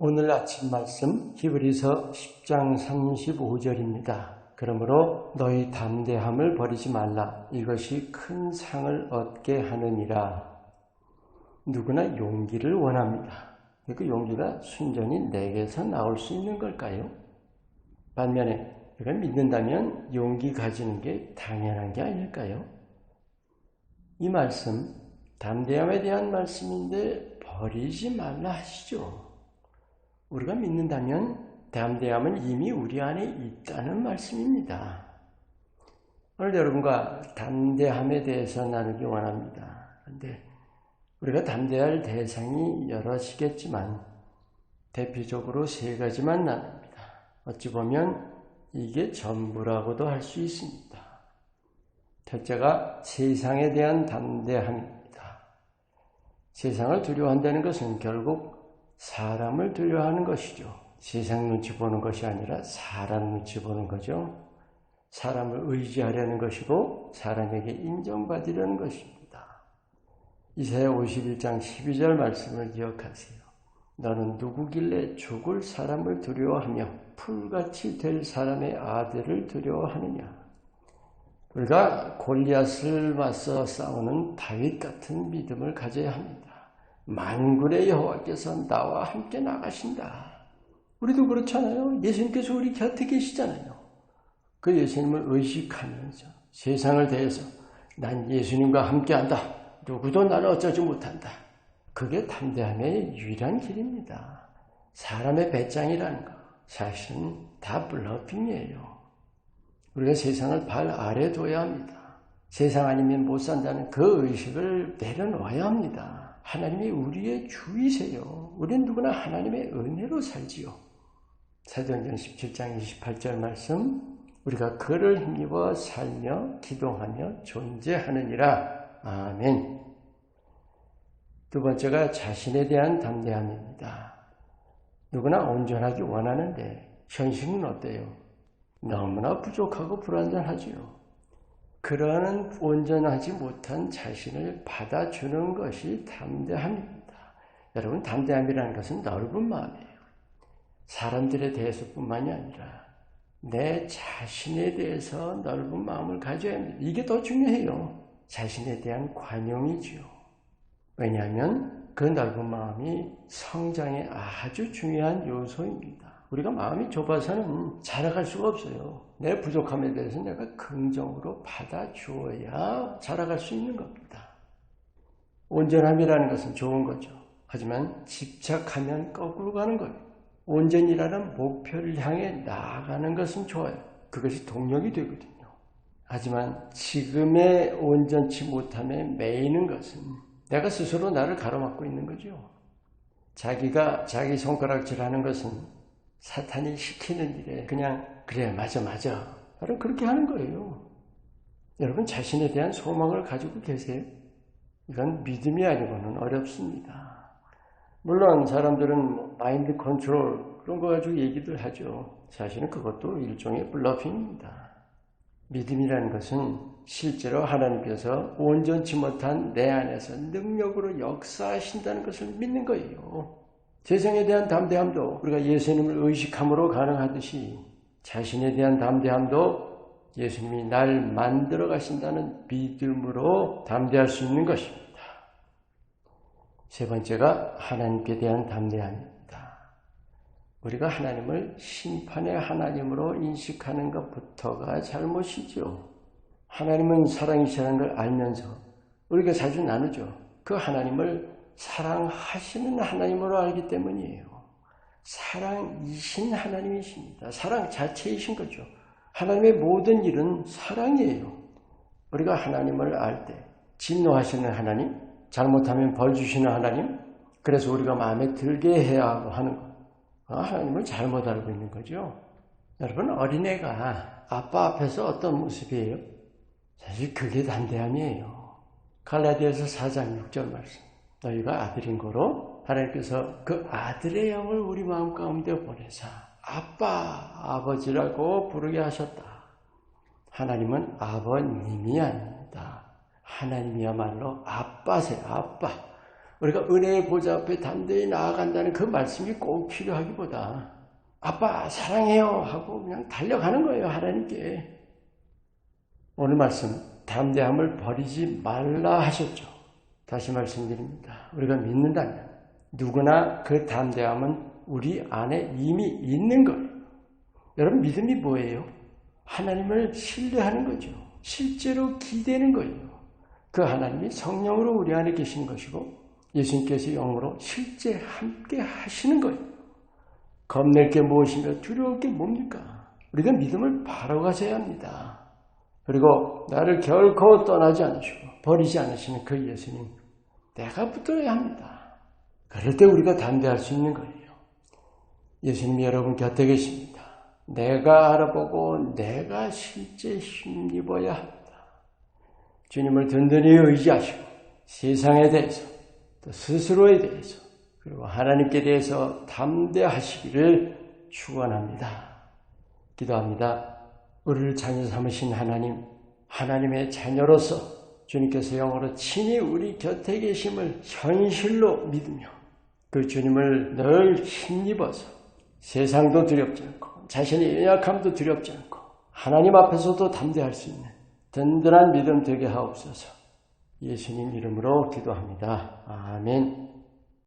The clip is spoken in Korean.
오늘 아침 말씀 히브리서 10장 35절입니다. 그러므로 너희 담대함을 버리지 말라. 이것이 큰 상을 얻게 하느니라. 누구나 용기를 원합니다. 그 용기가 순전히 내게서 나올 수 있는 걸까요? 반면에 내가 믿는다면 용기 가지는 게 당연한 게 아닐까요? 이 말씀, 담대함에 대한 말씀인데 버리지 말라 하시죠. 우리가 믿는다면 담대함은 이미 우리 안에 있다는 말씀입니다. 오늘 여러분과 담대함에 대해서 나누기 원합니다. 그런데 우리가 담대할 대상이 여럿이겠지만 대표적으로 세 가지만 나눕니다. 어찌 보면 이게 전부라고도 할 수 있습니다. 첫째가 세상에 대한 담대함입니다. 세상을 두려워한다는 것은 결국 사람을 두려워하는 것이죠. 세상 눈치 보는 것이 아니라 사람 눈치 보는 거죠. 사람을 의지하려는 것이고 사람에게 인정받으려는 것입니다. 이사야 51장 12절 말씀을 기억하세요. 너는 누구길래 죽을 사람을 두려워하며 풀같이 될 사람의 아들을 두려워하느냐? 우리가 골리앗을 맞서 싸우는 다윗 같은 믿음을 가져야 합니다. 만군의 여호와께서 나와 함께 나가신다. 우리도 그렇잖아요. 예수님께서 우리 곁에 계시잖아요. 그 예수님을 의식하면서 세상을 대해서 난 예수님과 함께한다. 누구도 나를 어쩌지 못한다. 그게 담대함의 유일한 길입니다. 사람의 배짱이라는 거 사실은 다 블러핑이에요. 우리가 세상을 발 아래 둬야 합니다. 세상 아니면 못 산다는 그 의식을 내려놓아야 합니다. 하나님이 우리의 주이세요. 우리는 누구나 하나님의 은혜로 살지요. 사도행전 17장 28절 말씀 우리가 그를 힘입어 살며 기도하며 존재하느니라. 아멘. 두 번째가 자신에 대한 담대함입니다. 누구나 온전하기 원하는데 현실은 어때요? 너무나 부족하고 불완전하지요. 그러한 온전하지 못한 자신을 받아주는 것이 담대함입니다. 여러분, 담대함이라는 것은 넓은 마음이에요. 사람들에 대해서뿐만이 아니라 내 자신에 대해서 넓은 마음을 가져야 합니다. 이게 더 중요해요. 자신에 대한 관용이지요. 왜냐하면 그 넓은 마음이 성장의 아주 중요한 요소입니다. 우리가 마음이 좁아서는 자라갈 수가 없어요. 내 부족함에 대해서 내가 긍정으로 받아주어야 자라갈 수 있는 겁니다. 온전함이라는 것은 좋은 거죠. 하지만 집착하면 거꾸로 가는 거예요. 온전이라는 목표를 향해 나아가는 것은 좋아요. 그것이 동력이 되거든요. 하지만 지금의 온전치 못함에 매이는 것은 내가 스스로 나를 가로막고 있는 거죠. 자기가 자기 손가락질하는 것은 사탄이 시키는 일에 그냥 그래 맞아 맞아 바로 그렇게 하는 거예요. 여러분 자신에 대한 소망을 가지고 계세요? 이건 믿음이 아니고는 어렵습니다. 물론 사람들은 뭐 마인드 컨트롤 그런 거 가지고 얘기들 하죠. 사실은 그것도 일종의 블러핑입니다. 믿음이라는 것은 실제로 하나님께서 온전치 못한 내 안에서 능력으로 역사하신다는 것을 믿는 거예요. 세상에 대한 담대함도 우리가 예수님을 의식함으로 가능하듯이 자신에 대한 담대함도 예수님이 날 만들어 가신다는 믿음으로 담대할 수 있는 것입니다. 세 번째가 하나님께 대한 담대함입니다. 우리가 하나님을 심판의 하나님으로 인식하는 것부터가 잘못이죠. 하나님은 사랑이시라는 걸 알면서 우리가 자주 나누죠. 그 하나님을 사랑하시는 하나님으로 알기 때문이에요. 사랑이신 하나님이십니다. 사랑 자체이신 거죠. 하나님의 모든 일은 사랑이에요. 우리가 하나님을 알 때, 진노하시는 하나님, 잘못하면 벌 주시는 하나님, 그래서 우리가 마음에 들게 해야 하고 하는 것. 아, 하나님을 잘못 알고 있는 거죠. 여러분, 어린애가 아빠 앞에서 어떤 모습이에요? 사실 그게 담대함이에요. 갈라디아서 4장 6절 말씀. 너희가 아들인 거로 하나님께서 그 아들의 영을 우리 마음 가운데 보내사 아빠, 아버지라고 부르게 하셨다. 하나님은 아버님이 아닙니다. 하나님이야말로 아빠세요, 아빠. 우리가 은혜의 보좌 앞에 담대히 나아간다는 그 말씀이 꼭 필요하기보다 아빠 사랑해요 하고 그냥 달려가는 거예요 하나님께 오늘 말씀 담대함을 버리지 말라 하셨죠 다시 말씀드립니다 우리가 믿는다면 누구나 그 담대함은 우리 안에 이미 있는 거예요 여러분 믿음이 뭐예요? 하나님을 신뢰하는 거죠 실제로 기대는 거예요 그 하나님이 성령으로 우리 안에 계신 것이고 예수님께서 영으로 실제 함께 하시는 거예요. 겁낼 게 무엇이며 두려울 게 뭡니까? 우리가 믿음을 바로 가져야 합니다. 그리고 나를 결코 떠나지 않으시고 버리지 않으시는 그 예수님, 내가 붙들어야 합니다. 그럴 때 우리가 담대할 수 있는 거예요. 예수님이 여러분 곁에 계십니다. 내가 알아보고 내가 실제 힘입어야 합니다. 주님을 든든히 의지하시고 세상에 대해서 또 스스로에 대해서 그리고 하나님께 대해서 담대하시기를 축원합니다. 기도합니다. 우리를 자녀 삼으신 하나님, 하나님의 자녀로서 주님께서 영어로 친히 우리 곁에 계심을 현실로 믿으며 그 주님을 늘 힘입어서 세상도 두렵지 않고 자신의 연약함도 두렵지 않고 하나님 앞에서도 담대할 수 있는 든든한 믿음 되게 하옵소서. 예수님 이름으로 기도합니다. 아멘.